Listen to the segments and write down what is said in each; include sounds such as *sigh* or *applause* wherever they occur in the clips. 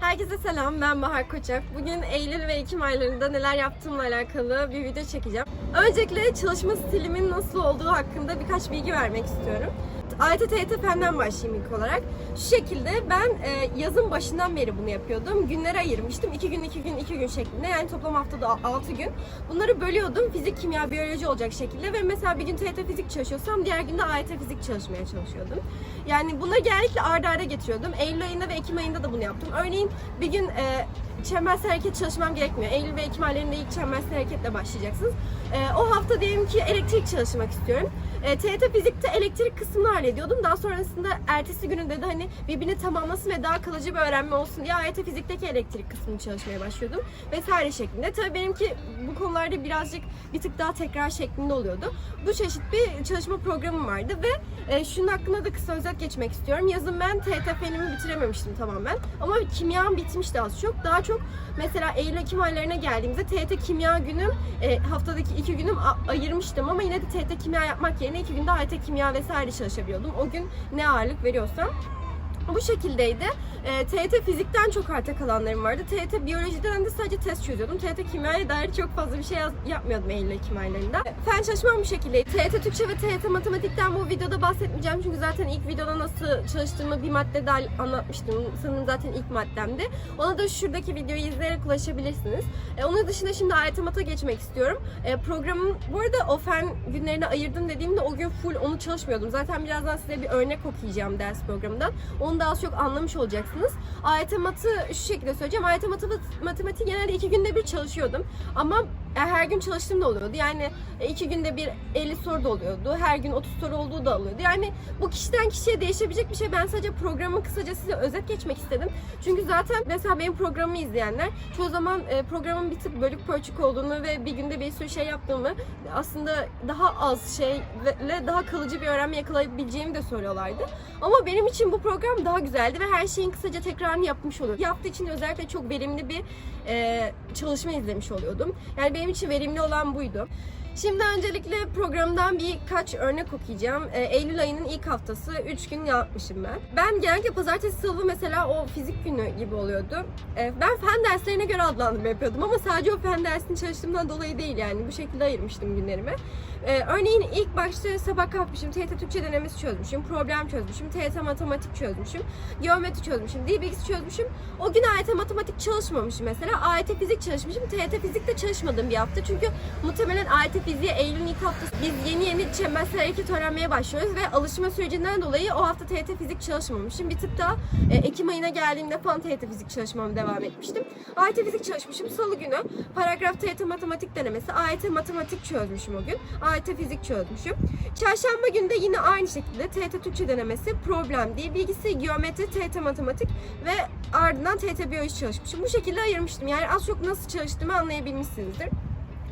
Herkese selam, ben Bahar Koçak. Bugün Eylül ve Ekim aylarında neler yaptığımla alakalı bir video çekeceğim. Öncelikle çalışma stilimin nasıl olduğu hakkında birkaç bilgi vermek istiyorum. AYT Fen'den başlayayım ilk olarak. Şu şekilde ben e, yazın başından beri bunu yapıyordum. Günlere ayırmıştım. 2 gün, 2 gün, 2 gün şeklinde. Yani toplam haftada 6 gün. Bunları bölüyordum. Fizik, kimya, biyoloji olacak şekilde ve mesela bir gün TYT Fizik çalışıyorsam diğer günde AYT Fizik çalışmaya çalışıyordum. Yani bunları genellikle arda arda getiriyordum. Eylül ayında ve Ekim ayında da bunu yaptım. Örneğin bir gün e, çembersel hareket çalışmam gerekmiyor. Eylül ve Ekim aylarında ilk çembersel hareketle başlayacaksınız. E, o hafta diyelim ki elektrik çalışmak istiyorum. E, TYT Fizik'te elektrik kısmını hallediyordum. Daha sonrasında ertesi gününde de hani birbirini tamamlasın ve daha kalıcı bir öğrenme olsun diye AYT Fizik'teki elektrik kısmını çalışmaya başlıyordum. Vesaire şeklinde. Tabii benimki bu konularda birazcık bir tık daha tekrar şeklinde oluyordu. Bu çeşit bir çalışma programım vardı ve e, şunun hakkında da kısa özet geçmek istiyorum. Yazın ben TYT Fen'imi bitirememiştim tamamen. Ama kimyam bitmişti az çok. Daha çok mesela Eylül-Ekim aylarına geldiğimizde TYT Kimya günüm e, haftadaki iki günüm ayırmıştım ama yine de TYT Kimya yapmak yerine iki günde AYT Kimya vesaire çalışabiliyordum. O gün ne ağırlık veriyorsam. Bu şekildeydi. E, TYT fizikten çok arta kalanlarım vardı. TYT biyolojiden de sadece test çözüyordum. TYT kimyaya dair çok fazla bir şey yaz- yapmıyordum Eylül Ekim aylarında. Fen çalışmam bu şekildeydi. TYT Türkçe ve TYT matematikten bu videoda bahsetmeyeceğim. Çünkü zaten ilk videoda nasıl çalıştığımı bir maddede anlatmıştım. Sanırım zaten ilk maddemdi. Ona da şuradaki videoyu izleyerek ulaşabilirsiniz. E, onun dışında şimdi AYT Mat'a geçmek istiyorum. E, programın bu arada o fen günlerine ayırdım dediğimde o gün full onu çalışmıyordum. Zaten birazdan size bir örnek okuyacağım ders programından. Onu daha az çok anlamış olacaksınız. AYT Mat'ı şu şekilde söyleyeceğim. AYT Mat'ı matematik genelde iki günde bir çalışıyordum. Ama her gün çalıştığım da oluyordu. Yani e, iki günde bir 50 soru da oluyordu. Her gün 30 soru olduğu da oluyordu. Yani bu kişiden kişiye değişebilecek bir şey. Ben sadece programı kısaca size özet geçmek istedim. Çünkü zaten mesela benim programımı izleyenler çoğu zaman e, programın bir tık bölük pörçük olduğunu ve bir günde bir sürü şey yaptığımı aslında daha az şeyle daha kalıcı bir öğrenme yakalayabileceğimi de söylüyorlardı. Ama benim için bu program daha güzeldi ve her şeyin kısaca tekrarını yapmış oluyor. Yaptığı için özellikle çok verimli bir e, çalışma izlemiş oluyordum. Yani benim için verimli olan buydu. Şimdi öncelikle programdan birkaç örnek okuyacağım. Ee, Eylül ayının ilk haftası 3 gün yapmışım ben. Ben genellikle pazartesi salı mesela o fizik günü gibi oluyordu. Ee, ben fen derslerine göre adlandırma yapıyordum ama sadece o fen dersini çalıştığımdan dolayı değil yani bu şekilde ayırmıştım günlerimi. Ee, örneğin ilk başta sabah kalkmışım, TYT Türkçe denemesi çözmüşüm, problem çözmüşüm, TYT matematik çözmüşüm, geometri çözmüşüm, dil çözmüşüm. O gün AYT matematik çalışmamışım mesela. AYT fizik çalışmışım. TYT fizikte çalışmadığım bir hafta. Çünkü muhtemelen AYT fiziğe Eylül'ün ilk haftası biz yeni yeni çembersel hareket öğrenmeye başlıyoruz ve alışma sürecinden dolayı o hafta TYT fizik çalışmamışım. Bir tık daha e, Ekim ayına geldiğimde falan TYT fizik çalışmama devam etmiştim. AYT fizik çalışmışım. Salı günü paragraf TYT matematik denemesi. AYT matematik çözmüşüm o gün. AYT fizik çözmüşüm. Çarşamba günde yine aynı şekilde TYT Türkçe denemesi, problem değil, bilgisi, geometri, TYT matematik ve ardından TYT biyoloji çalışmışım. Bu şekilde ayırmıştım. Yani az çok nasıl çalıştığımı anlayabilmişsinizdir.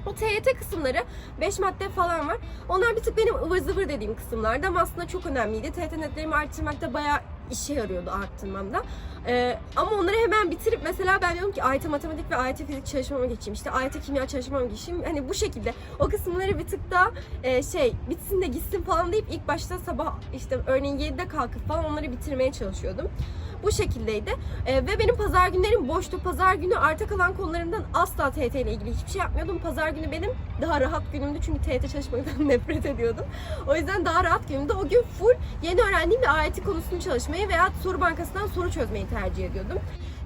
O TYT kısımları 5 madde falan var. Onlar bir tık benim ıvır zıvır dediğim kısımlardı ama aslında çok önemliydi. TYT netlerimi arttırmakta bayağı işe yarıyordu arttırmamda. Ee, ama onları hemen bitirip mesela ben diyorum ki AYT matematik ve AYT fizik çalışmama geçeyim. İşte AYT kimya çalışmama geçeyim. Hani bu şekilde o kısımları bir tık daha e, şey bitsin de gitsin falan deyip ilk başta sabah işte örneğin 7'de kalkıp falan onları bitirmeye çalışıyordum. Bu şekildeydi. Ee, ve benim pazar günlerim boştu. Pazar günü arta kalan konularımdan asla TYT ile ilgili hiçbir şey yapmıyordum. Pazar günü benim daha rahat günümdü çünkü TYT çalışmaktan *laughs* nefret ediyordum. O yüzden daha rahat günümdü. O gün full yeni öğrendiğim bir AYT konusunu çalışmayı veya soru bankasından soru çözmeyi tercih ediyordum.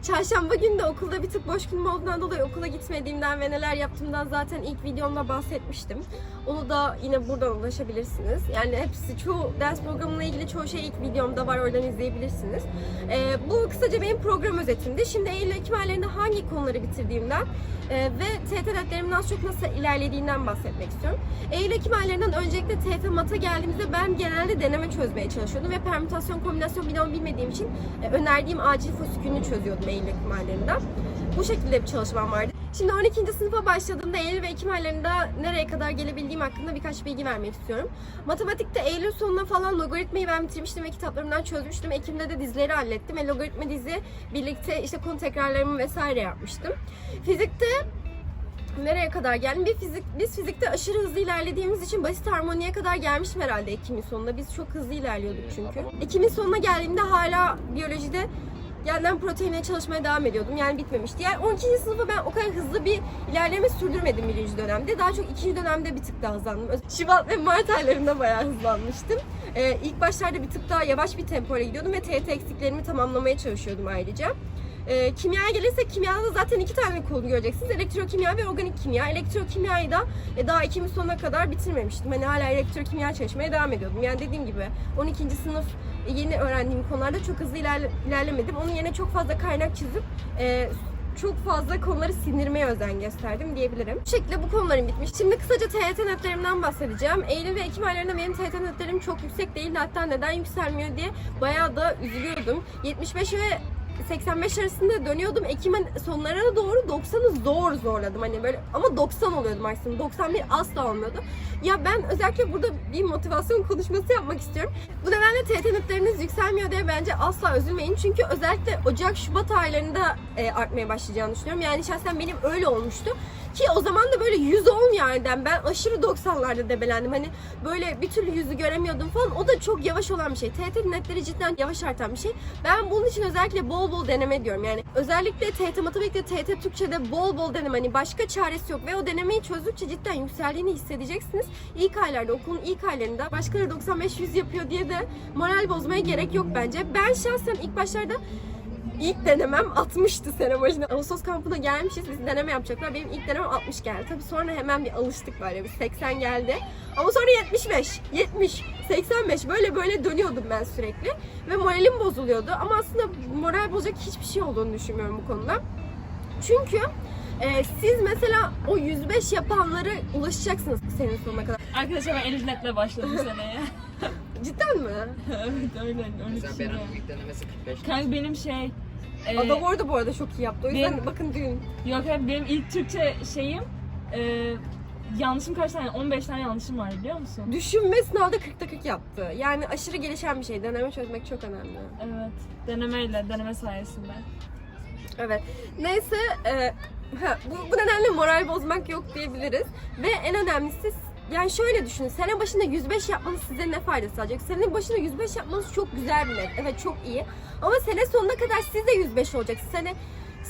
Çarşamba günü de okulda bir tık boş günüm olduğundan dolayı okula gitmediğimden ve neler yaptığımdan zaten ilk videomda bahsetmiştim. Onu da yine buradan ulaşabilirsiniz. Yani hepsi çoğu ders programına ilgili çoğu şey ilk videomda var oradan izleyebilirsiniz. Ee, bu kısaca benim program özetimdi. Şimdi Eylül Ekim aylarında hangi konuları bitirdiğimden e, ve TET netlerimin az çok nasıl ilerlediğinden bahsetmek istiyorum. Eylül Ekim aylarından öncelikle TET Mat'a geldiğimizde ben genelde deneme çözmeye çalışıyordum ve permütasyon kombinasyon binamu bilmediğim için e, önerdiğim acil fosikülünü çözüyordum Eylül Ekim aylarında. Bu şekilde bir çalışmam vardı. Şimdi 12. sınıfa başladığımda Eylül ve Ekim aylarında nereye kadar gelebildiğim hakkında birkaç bilgi vermek istiyorum. Matematikte Eylül sonuna falan logaritmayı ben bitirmiştim ve kitaplarımdan çözmüştüm. Ekim'de de dizileri hallettim ve logaritma dizi birlikte işte konu tekrarlarımı vesaire yapmıştım. Fizikte nereye kadar geldim? Bir fizik, biz fizikte aşırı hızlı ilerlediğimiz için basit harmoniye kadar gelmişim herhalde Ekim'in sonunda. Biz çok hızlı ilerliyorduk çünkü. Ekim'in sonuna geldiğimde hala biyolojide yandan proteine çalışmaya devam ediyordum. Yani bitmemişti. Yani 12. sınıfa ben o kadar hızlı bir ilerleme sürdürmedim birinci dönemde. Daha çok ikinci dönemde bir tık daha hızlandım. Şubat ve Mart aylarında bayağı hızlanmıştım. Ee, ilk başlarda bir tık daha yavaş bir tempoyla gidiyordum ve TYT eksiklerimi tamamlamaya çalışıyordum ayrıca. Ee, kimyaya gelirse kimyada da zaten iki tane konu göreceksiniz. Elektrokimya ve organik kimya. Elektrokimyayı da e, daha Ekim sonuna kadar bitirmemiştim. Hani hala elektrokimya çalışmaya devam ediyordum. Yani dediğim gibi 12. sınıf e, yeni öğrendiğim konularda çok hızlı ilerle- ilerlemedim. Onun yerine çok fazla kaynak çizip e, çok fazla konuları sindirmeye özen gösterdim diyebilirim. Bu şekilde bu konularım bitmiş. Şimdi kısaca TYT netlerimden bahsedeceğim. Eylül ve Ekim aylarında benim TYT netlerim çok yüksek değildi. Hatta neden yükselmiyor diye bayağı da üzülüyordum. 75 ve 85 arasında dönüyordum. Ekim'in sonlarına doğru 90'ı zor zorladım. Hani böyle ama 90 oluyordu maksimum. 91 asla olmuyordu. Ya ben özellikle burada bir motivasyon konuşması yapmak istiyorum. Bu nedenle TYT netleriniz yükselmiyor diye bence asla üzülmeyin. Çünkü özellikle Ocak, Şubat aylarında e, artmaya başlayacağını düşünüyorum. Yani şahsen benim öyle olmuştu. Ki o zaman da böyle 110 yerden ben aşırı 90'larda debelendim. Hani böyle bir türlü yüzü göremiyordum falan. O da çok yavaş olan bir şey. TYT netleri cidden yavaş artan bir şey. Ben bunun için özellikle bol bol deneme diyorum. Yani özellikle TYT matematikte, TYT Türkçe'de bol bol deneme. Hani başka çaresi yok ve o denemeyi çözdükçe cidden yükseldiğini hissedeceksiniz. İlk aylarda, okulun ilk aylarında başkaları 95-100 yapıyor diye de moral bozmaya gerek yok bence. Ben şahsen ilk başlarda İlk denemem 60'tı sene başında. Ağustos kampına gelmişiz. Biz deneme yapacaklar. Benim ilk denemem 60 geldi. Tabii sonra hemen bir alıştık böyle. Bir 80 geldi. Ama sonra 75, 70, 85 böyle böyle dönüyordum ben sürekli. Ve moralim bozuluyordu. Ama aslında moral bozacak hiçbir şey olduğunu düşünmüyorum bu konuda. Çünkü e, siz mesela o 105 yapanları ulaşacaksınız senin sonuna kadar. Arkadaşlar ben Elif Net'le başladım seneye. *laughs* Cidden mi? evet öyle. öyle Mesela. Berat'ın ilk denemesi 45. Kanka benim şey... e, Adam orada bu arada çok iyi yaptı. O yüzden benim- bakın düğün. Yok abi benim ilk Türkçe şeyim... E, yanlışım kaç tane? 15 tane yanlışım var biliyor musun? Düşünme sınavda 40'ta 40 yaptı. Yani aşırı gelişen bir şey. Deneme çözmek çok önemli. Evet. Denemeyle, deneme sayesinde. Evet. Neyse e, ha, bu, bu nedenle moral bozmak yok diyebiliriz. Ve en önemlisi yani şöyle düşünün. Sene başında 105 yapmanız size ne faydası sağlayacak? Sene başında 105 yapmanız çok güzel bir net. Evet çok iyi. Ama sene sonuna kadar siz de 105 olacaksınız. Sene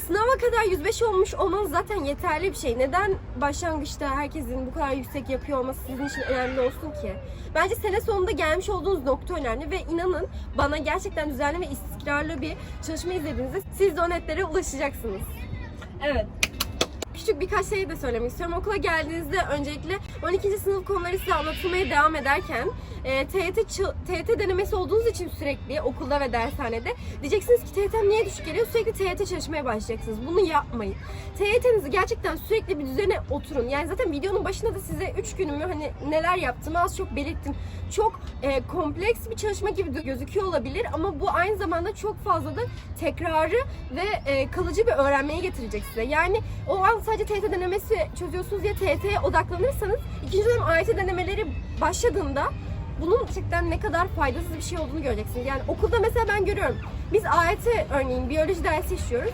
sınava kadar 105 olmuş olmanız zaten yeterli bir şey. Neden başlangıçta herkesin bu kadar yüksek yapıyor olması sizin için önemli olsun ki? Bence sene sonunda gelmiş olduğunuz nokta önemli ve inanın bana gerçekten düzenli ve istikrarlı bir çalışma izlediğinizde siz de o netlere ulaşacaksınız. Evet. Küçük birkaç şey de söylemek istiyorum. Okula geldiğinizde öncelikle 12. sınıf konuları size anlatılmaya devam ederken e, TYT, TYT denemesi olduğunuz için sürekli okulda ve dershanede diyeceksiniz ki TYT'm niye düşük geliyor? Sürekli TYT çalışmaya başlayacaksınız. Bunu yapmayın. TYT'nizi gerçekten sürekli bir düzene oturun. Yani zaten videonun başında da size 3 günümü hani neler yaptığımı az çok belirttim. Çok e, kompleks bir çalışma gibi de gözüküyor olabilir ama bu aynı zamanda çok fazla da tekrarı ve e, kalıcı bir öğrenmeye getirecek size. Yani o an sadece TYT denemesi çözüyorsunuz diye TYT'ye odaklanırsanız ikinci dönem AYT denemeleri başladığında bunun gerçekten ne kadar faydasız bir şey olduğunu göreceksiniz. Yani okulda mesela ben görüyorum. Biz AYT örneğin biyoloji dersi işliyoruz.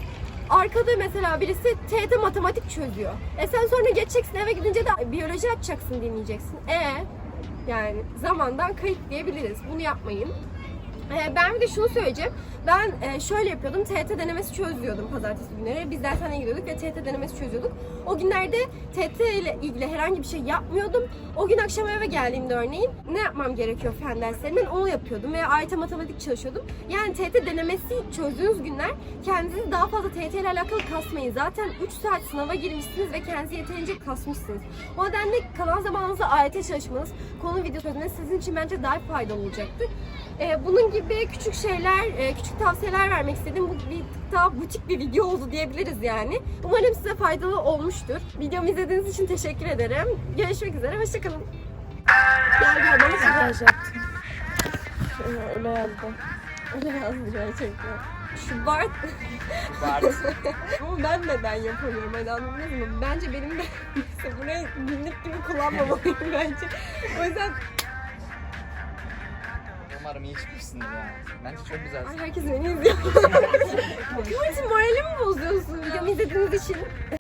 Arkada mesela birisi TYT matematik çözüyor. E sen sonra geçeceksin eve gidince de biyoloji açacaksın dinleyeceksin. E yani zamandan kayıp diyebiliriz. Bunu yapmayın. Ee, Ben bir de şunu söyleyeceğim. Ben e, şöyle yapıyordum. TET denemesi çözüyordum pazartesi günleri. Biz dershaneye gidiyorduk ve TET denemesi çözüyorduk. O günlerde TET ile ilgili herhangi bir şey yapmıyordum. O gün akşam eve geldiğimde örneğin ne yapmam gerekiyor fen derslerinden onu yapıyordum. Veya AYT matematik çalışıyordum. Yani TET denemesi çözdüğünüz günler kendinizi daha fazla TET ile alakalı kasmayın. Zaten 3 saat sınava girmişsiniz ve kendinizi yeterince kasmışsınız. O nedenle kalan zamanınızda AYT çalışmanız, konu video çözmeniz sizin için bence daha faydalı olacaktır. Ee, bunun gibi küçük şeyler, e, küçük tavsiyeler vermek istedim. Bu bir daha butik bir video oldu diyebiliriz yani. Umarım size faydalı olmuştur. Videomu izlediğiniz için teşekkür ederim. Görüşmek üzere, hoşçakalın. Gel gel bana Mesaj yaptım. Öyle yazdım. Öyle yazdı gerçekten. Şubat. Bart. *laughs* Ama ben neden yapamıyorum hani anladınız mı? Bence benim de işte burayı günlük gibi kullanmamalıyım bence. O yüzden Umarım iyi çıkmışsındır ya. Bence çok güzel. ay herkes beni izliyor. *laughs* Kıvırcım moralimi mi bozuyorsun videomu izlediğiniz için?